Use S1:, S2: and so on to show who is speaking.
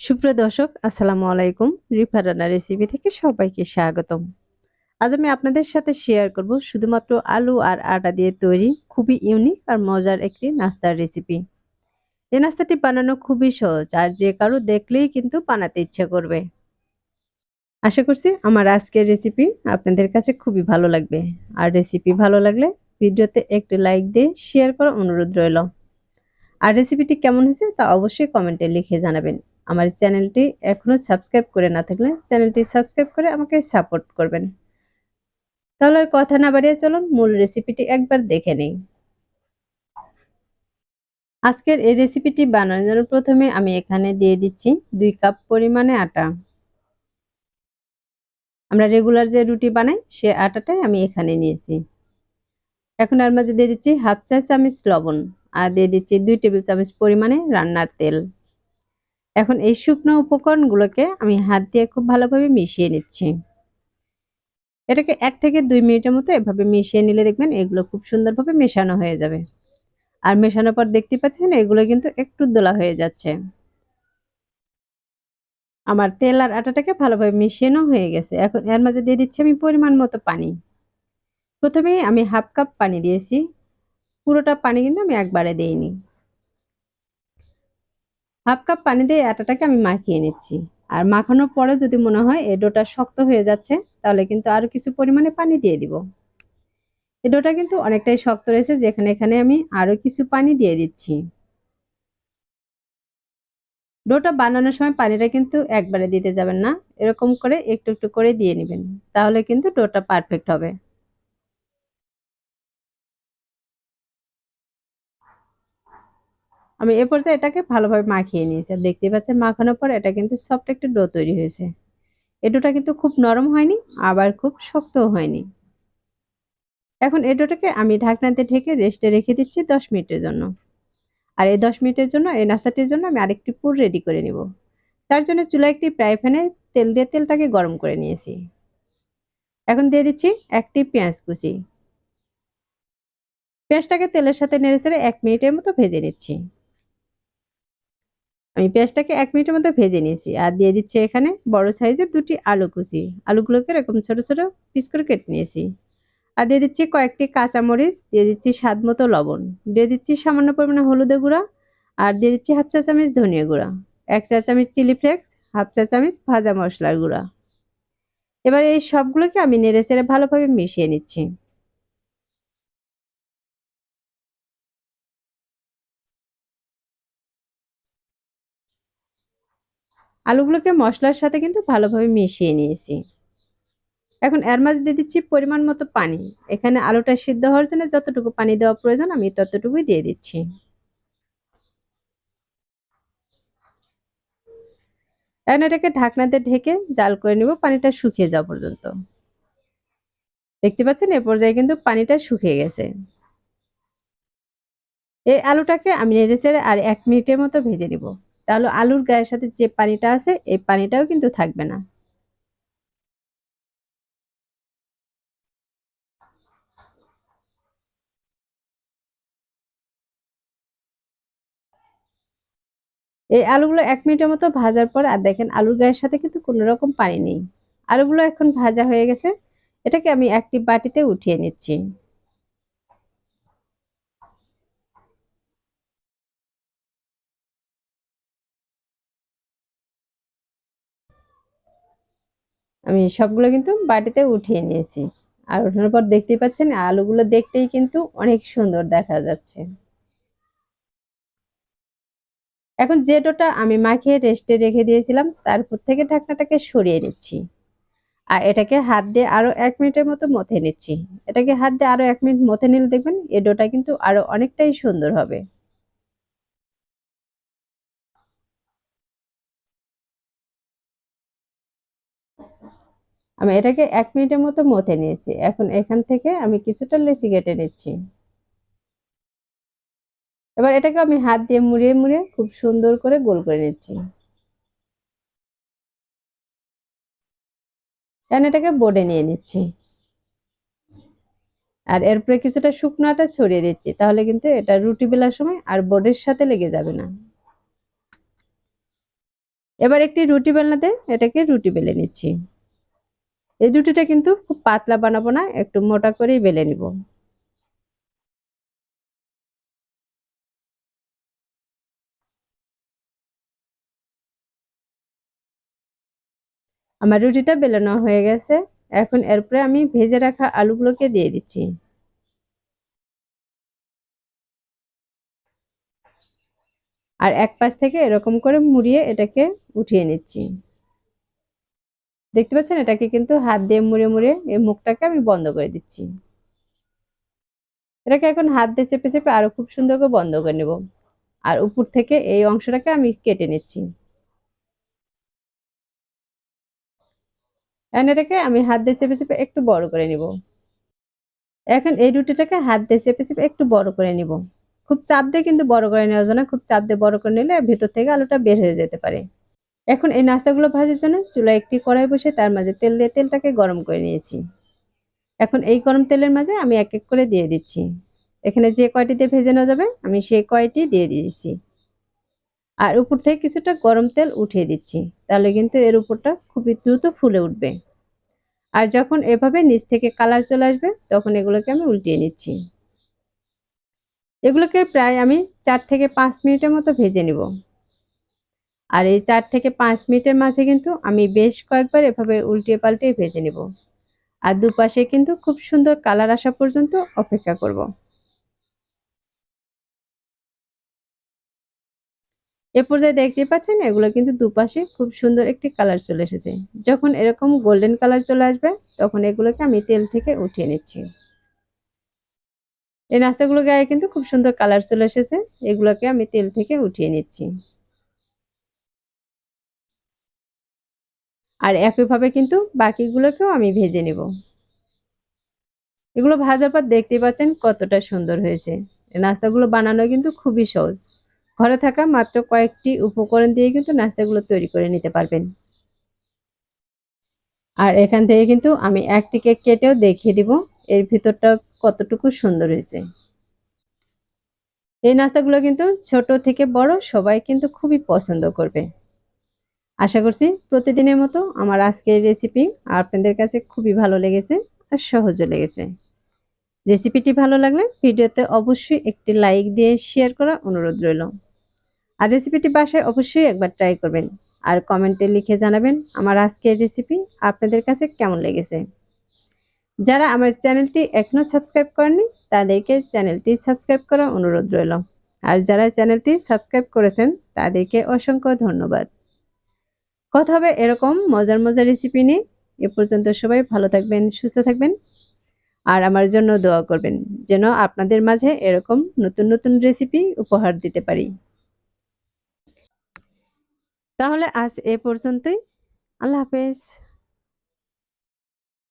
S1: সুপ্রিয় দর্শক, আসসালামু আলাইকুম। রিফা রান্না রেসিপি থেকে সবাইকে স্বাগতম। আজ আমি আপনাদের সাথে শেয়ার করব শুধুমাত্র আলু আর আটা দিয়ে তৈরি খুবই ইউনিক আর মজার একটি নাস্তার রেসিপি এই নাস্তাটি বানানো খুবই সহজ আর যে কারও দেখলেই কিন্তু বানাতে ইচ্ছে করবে। আশা করছি আমার আজকের রেসিপি আপনাদের কাছে খুবই ভালো লাগবে। আর রেসিপি ভালো লাগলে ভিডিওতে একটি লাইক দিয়ে শেয়ার করার অনুরোধ রইল। আর রেসিপিটি কেমন হয়েছে তা অবশ্যই কমেন্টে লিখে জানাবেন। আমার চ্যানেলটি এখনও সাবস্ক্রাইব করে না থাকলে চ্যানেলটি সাবস্ক্রাইব করে আমাকে সাপোর্ট করবেন। তাহলে কথা না বাড়িয়ে চলুন, মূল রেসিপিটি একবার দেখে নেই। আজকের এই রেসিপিটি বানানোর জন্য প্রথমে আমি এখানে দিয়ে দিচ্ছি দুই কাপ পরিমাণে আটা। আমরা রেগুলার যে রুটি বানাই, সে আটাটাই আমি এখানে নিয়েছি। এখন আর মাঝে দিয়ে দিচ্ছি হাফ চা চামচ লবণ আর দিয়ে দিচ্ছি দুই টেবিল চামচ পরিমাণে রান্নার তেল। এখন এই শুকনো উপকরণগুলোকে আমি হাত দিয়ে খুব ভালোভাবে মিশিয়ে নিচ্ছি। এটাকে এক থেকে দুই মিনিটের মতো এভাবে মিশিয়ে নিলে দেখবেন এগুলো খুব সুন্দরভাবে মেশানো হয়ে যাবে। আর মেশানোর পর দেখতে পাচ্ছেন এগুলো কিন্তু একটু দোলা হয়ে যাচ্ছে। আমার তেল আর আটাটাকে ভালোভাবে মিশিয়েও হয়ে গেছে। এখন এর মাঝে দিয়ে দিচ্ছি আমি পরিমাণ মতো পানি। প্রথমে আমি হাফ কাপ পানি দিয়েছি। পুরোটা পানি কিন্তু আমি একবারে দিইনি। হাফ কাপ পানি দিয়ে আটাটাকে আমি মাখিয়ে নিচ্ছি। আর মাখানোর পরে যদি মনে হয় এই ডোটা শক্ত হয়ে যাচ্ছে, তাহলে কিন্তু আরও কিছু পরিমাণে পানি দিয়ে দিব। এই ডোটা কিন্তু অনেকটাই শক্ত রয়েছে, যেখানে এখানে আমি আরও কিছু পানি দিয়ে দিচ্ছি। ডোটা বানানোর সময় পানিটা কিন্তু একবারে দিতে যাবেন না। এরকম করে একটু একটু করে দিয়ে নেবেন, তাহলে কিন্তু ডোটা পারফেক্ট হবে। আমি এ পর্যায়ে এটাকে ভালোভাবে মাখিয়ে নিয়েছি। আর দেখতে পাচ্ছেন মাখানোর পর এটা কিন্তু সফট একটা ডো তৈরি হয়েছে। এই ডোটা কিন্তু খুব নরম হয়নি, আবার খুব শক্তও হয়নি। এখন এই ডোটাকে আমি ঢাকনাতে ঢেকে রেস্টে রেখে দিচ্ছি দশ মিনিটের জন্য। আর এই দশ মিনিটের জন্য, এই নাস্তাটির জন্য আমি আরেকটি পুর রেডি করে নিব। তার জন্য চুলা একটি ফ্রাই প্যানে তেল দিয়ে তেলটাকে গরম করে নিয়েছি। এখন দিয়ে দিচ্ছি একটি পেঁয়াজ কুচি। পেঁয়াজটাকে তেলের সাথে নেড়ে চেড়ে এক মিনিটের মতো ভেজে নিচ্ছি। আমি পেঁয়াজটাকে এক মিনিটের মতো ভেজে নিয়েছি আর দিয়ে দিচ্ছি এখানে বড় সাইজের দুটি আলু কুচি। আলুগুলোকে এরকম ছোট ছোট পিস করে কেটে নিয়েছি। আর দিয়ে দিচ্ছি কয়েকটি কাঁচামরিচ, দিয়ে দিচ্ছি স্বাদ মতো লবণ। দিয়ে দিচ্ছি সামান্য পরিমাণে হলুদে গুঁড়া আর দিয়ে দিচ্ছি হাফ চা চামচ ধনিয়া গুঁড়া, এক চা চামচ চিলি ফ্লেক্স, হাফ চা চামচ ভাজা মশলার গুঁড়া। এবার এই সবগুলোকে আমি নেড়ে চেড়ে ভালোভাবে মিশিয়ে নিচ্ছি। আলুগুলোকে মশলার সাথে কিন্তু ভালোভাবে মিশিয়ে নিয়েছি। এখন এর মাঝে দিয়ে দিচ্ছি পরিমাণ মতো পানি। এখানে আলুটা সিদ্ধ হওয়ার জন্য যতটুকু পানি দেওয়া প্রয়োজন, আমি ততটুকুই দিয়ে দিচ্ছি। এখন এটাকে ঢাকনাতে ঢেকে জাল করে নিব, পানিটা শুকিয়ে যাওয়া পর্যন্ত। দেখতে পাচ্ছেন, এ পর্যায়ে কিন্তু পানিটা শুকিয়ে গেছে। এই আলুটাকে আমি নেড়ে চেড়ে আর এক মিনিটের মতো ভেজে নিব। তাহলে আলুর গায়ের সাথে যে পানিটা আছে, এই পানিটাও কিন্তু থাকবে না। এই আলুগুলো এক মিনিটের মতো ভাজার পর, আর দেখেন আলুর গায়ের সাথে কিন্তু কোনো রকম পানি নেই। আলুগুলো এখন ভাজা হয়ে গেছে। এটাকে আমি একটি বাটিতে উঠিয়ে নিচ্ছি। আমি সবগুলো কিন্তু বাটিতে উঠিয়ে নিয়েছি। আর ওঠানোর পর দেখতেই পাচ্ছেন, আলুগুলো দেখতেই কিন্তু অনেক সুন্দর দেখা যাচ্ছে। এখন যে ডোটা আমি মাখিয়ে রেস্টে রেখে দিয়েছিলাম তারপর থেকে ঢাকনাটাকে সরিয়ে নিচ্ছি। আর এটাকে হাত দিয়ে আরও এক মিনিটের মতো মথে নিচ্ছি। এটাকে হাত দিয়ে আরও এক মিনিট মথে নিলে দেখবেন এই ডোটা কিন্তু আরও অনেকটাই সুন্দর হবে। আমি এটাকে এক মিনিটের মতো মথে নিয়েছি। এখন এখান থেকে আমি কিছুটা লেচি কেটে নিচ্ছি। এবার এটাকে আমি হাত দিয়ে মুড়িয়ে মুড়িয়ে খুব সুন্দর করে গোল করে নিচ্ছি। এখন এটাকে বোর্ডে নিয়ে নিচ্ছি। আর এরপরে কিছুটা শুকনাটা ছড়িয়ে দিচ্ছি, তাহলে কিন্তু এটা রুটি বেলার সময় আর বোর্ডের সাথে লেগে যাবে না। এবার একটি রুটি বেলনাতে এটাকে রুটি বেলে নিচ্ছি। এই রুটিটা কিন্তু খুব পাতলা বানাবো না, একটু মোটা করেই বেলে নিব। আমার রুটিটা বেলানো হয়ে গেছে, এখন এরপরে আমি ভেজে রাখা আলুগুলোকে দিয়ে দিচ্ছি। আর এক পাশ থেকে এরকম করে মুড়িয়ে এটাকে উঠিয়ে নিচ্ছি। দেখতে পাচ্ছেন? এটাকে কিন্তু হাত দিয়ে মুড়ে মুড়ে এই মুখটাকে আমি বন্ধ করে দিচ্ছি। এটাকে এখন হাত দিয়ে চেপে চেপে আরও খুব সুন্দর করে বন্ধ করে নেব। আর উপর থেকে এই অংশটাকে আমি কেটে নিচ্ছি। এখন এটাকে আমি হাত দিয়ে চেপে চেপে একটু বড় করে নিব। এখন এই রুটিটাকে হাত দিয়ে চেপে চেপে একটু বড় করে নিব। খুব চাপ দিয়ে কিন্তু বড় করে নেওয়া যাবে না। খুব চাপ দিয়ে বড় করে নিলে ভেতর থেকে আলুটা বের হয়ে যেতে পারে। এখন এই নাস্তাগুলো ভাজার জন্য চুলা একটি কড়াই বসে তার মাঝে তেল দিয়ে তেলটাকে গরম করে নিয়েছি। এখন এই গরম তেলের মাঝে আমি এক এক করে দিয়ে দিচ্ছি। এখানে যে কয়টি দিয়ে ভেজে নেওয়া যাবে, আমি সেই কয়টি দিয়ে দিয়েছি। আর উপর থেকে কিছুটা গরম তেল উঠিয়ে দিচ্ছি, তাহলে কিন্তু এর উপরটা খুবই দ্রুত ফুলে উঠবে। আর যখন এভাবে নিচ থেকে কালার চলে আসবে, তখন এগুলোকে আমি উল্টিয়ে নিচ্ছি। এগুলোকে প্রায় আমি চার থেকে পাঁচ মিনিটের মতো ভেজে নিব। আর এই চার থেকে পাঁচ মিনিটের মাঝে কিন্তু আমি বেশ কয়েকবার এভাবে উল্টিয়ে পাল্টিয়ে ভেজে নেব। আর দুপাশে কিন্তু খুব সুন্দর কালার আসা পর্যন্ত অপেক্ষা করব। এ পর্যায়ে দেখতে পাচ্ছেন, এগুলো কিন্তু দুপাশে খুব সুন্দর একটি কালার চলে এসেছে। যখন এরকম গোল্ডেন কালার চলে আসবে, তখন এগুলোকে আমি তেল থেকে উঠিয়ে নিচ্ছি। এই নাস্তাগুলো গায়ে কিন্তু খুব সুন্দর কালার চলে এসেছে, এগুলোকে আমি তেল থেকে উঠিয়ে নিচ্ছি। আর একইভাবে কিন্তু বাকিগুলোকেও আমি ভেজে নেব। এগুলো ভাজার পর দেখতে পাচ্ছেন কতটা সুন্দর হয়েছে। নাস্তাগুলো বানানো কিন্তু খুবই সহজ। ঘরে থাকা মাত্র কয়েকটি উপকরণ দিয়ে কিন্তু নাস্তাগুলো তৈরি করে নিতে পারবেন। আর এখান থেকে কিন্তু আমি একটি কেক কেটেও দেখিয়ে দিব এর ভিতরটা কতটুকু সুন্দর হয়েছে। এই নাস্তাগুলো কিন্তু ছোট থেকে বড় সবাই কিন্তু খুবই পছন্দ করবে। আশা করছি প্রতিদিনের মতো আমার আজকের রেসিপি আপনাদের কাছে খুবই ভালো লেগেছে আর সহজও লেগেছে। রেসিপিটি ভালো লাগলে ভিডিওতে অবশ্যই একটি লাইক দিয়ে শেয়ার করা অনুরোধ রইল। আর রেসিপিটি বাসায় অবশ্যই একবার ট্রাই করবেন আর কমেন্টে লিখে জানাবেন আমার আজকের রেসিপি আপনাদের কাছে কেমন লেগেছে। যারা আমার চ্যানেলটি এখনও সাবস্ক্রাইব করেনি তাদেরকে চ্যানেলটি সাবস্ক্রাইব করা অনুরোধ রইল। আর যারা চ্যানেলটি সাবস্ক্রাইব করেছেন, তাদেরকে অসংখ্য ধন্যবাদ। কথা হবে এরকম মজার মজার রেসিপি নিয়ে। এ পর্যন্ত সবাই ভালো থাকবেন, সুস্থ থাকবেন আর আমার জন্য দোয়া করবেন যেন আপনাদের মাঝে এরকম নতুন নতুন রেসিপি উপহার দিতে পারি। তাহলে আজ এ পর্যন্তই। আল্লাহ হাফেজ।